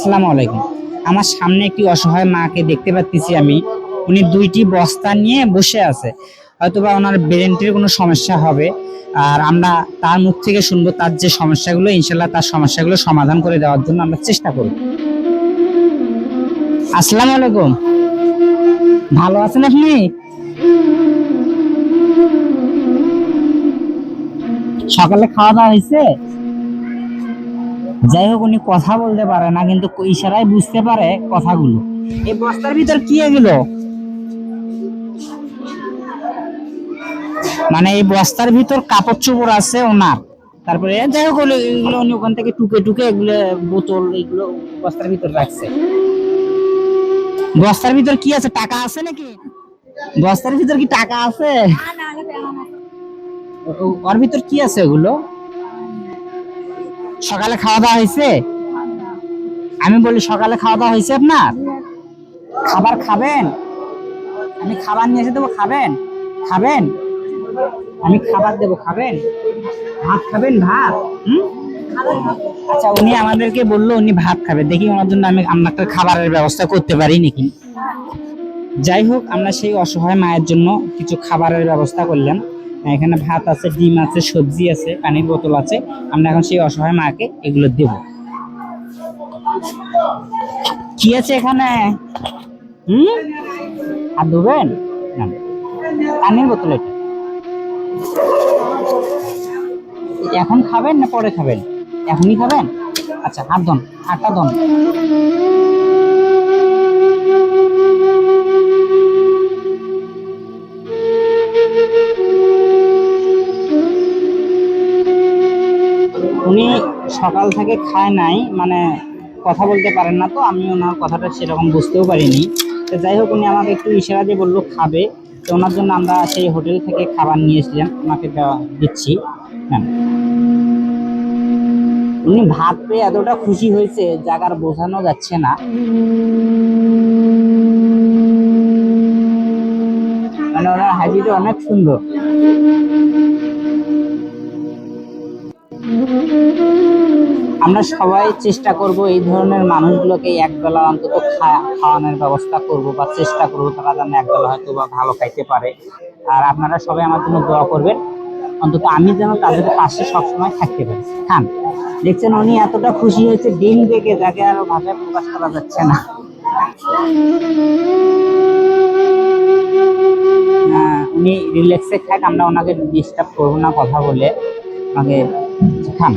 আসসালামু আলাইকুম। আমার সামনে একটি অসহায় মাকে দেখতে পাচ্ছি আমি। উনি দুইটি বস্তা নিয়ে বসে আছে। হয়তোবা ওনার ব্রেনটির কোনো সমস্যা হবে। আর আমরা তার মুখ থেকে শুনব তার যে সমস্যাগুলো, ইনশাল্লাহ তার সমস্যাগুলো সমাধান করে দেওয়ার জন্য আমরা চেষ্টা করব। আসসালামু আলাইকুম। ভালো আছেন আপনি? সকালে খাওয়া দাওয়া হয়েছে? যাই হোক উনি কথা বলতে পারে না কিন্তু ইশারায় বুঝতে পারে কথাগুলো। এই বস্তার ভিতর কি এগুলো? মানে এই বস্তার ভিতর কাপড় চোপড় আছে ওনার। তারপরে যাই হোক এগুলো উনি ওখান থেকে টুকে টুকে এগুলো বোতল এগুলো বস্তার ভিতর রাখছে। বস্তার ভিতর কি আছে? টাকা আছে নাকি? বস্তার ভিতর কি টাকা আছে? ওর ভিতর কি আছে ওগুলো? সকালে খাওয়া দাওয়া হয়েছে? আমি বলি, সকালে খাওয়া দাওয়া হয়েছে আপনার? খাবার খাবেন? আমি খাবার নিয়ে এসে দেবো, খাবেন? খাবেন? আমি খাবার দেবো, খাবেন? ভাত খাবেন, ভাত? হুম? আচ্ছা উনি আমাদেরকে বলল, উনি ভাত খাবে। দেখি ওনার জন্য আমি আপনার খাবারের ব্যবস্থা করতে পারি নাকি? যাই হোক, আমরা সেই অসহায় মায়ের জন্য কিছু খাবারের ব্যবস্থা করলাম। এখানে ভাত আছে, ডিম আছে, সবজি আছে, পানির বোতল আছে। আমরা এখন সেই অসহায় মাকে এগুলো দেব। কি আছে এখানে? হুম? আর দেবেন। পানির বোতল এটা। এখন খাবেন না পরে খাবেন? এখনই খাবেন? আচ্ছা হাত ধন, হাতটা ধন। সকাল থেকে খায় নাই মানে কথা বলতে পারেন না তো, আমি ওনার কথাটা সেরকম বুঝতেও পারিনি। তো যাই হোক, উনি আমাকে একটু ইশারা দিয়ে বলল খাবে। তো ওনার জন্য আমরা সেই হোটেল থেকে খাবার নিয়ে এসেছিলাম, ওনাকে দেওয়া দিচ্ছি। হ্যাঁ। উনি ভাত পেয়ে এতটা খুশি হয়েছে জাগার বোঝানো যাচ্ছে না। মানে ওনার হাসিটা অনেক সুন্দর। আমরা সবাই চেষ্টা করব এই ধরনের মানুষগুলোকে এক বেলা অন্তত খাওয়ানোর ব্যবস্থা করব বা চেষ্টা করব তারা যেন এক বেলা হয়তো বা ভালো খাইতে পারে। আর আপনারা সবাই আমার জন্য দোয়া করবেন। অন্তত আমি যেন তাদের পাশে সবসময় থাকতে পারি। খান দেখছেন উনি এতটা খুশি হয়েছে ডিম দেখে যাকে আরও ভাষায় প্রকাশ করা যাচ্ছে না। আহ, উনি রিল্যাক্সে খাক আমরা ওনাকে ডিস্টার্ব করব না কথা বলে। ওনাকে খান।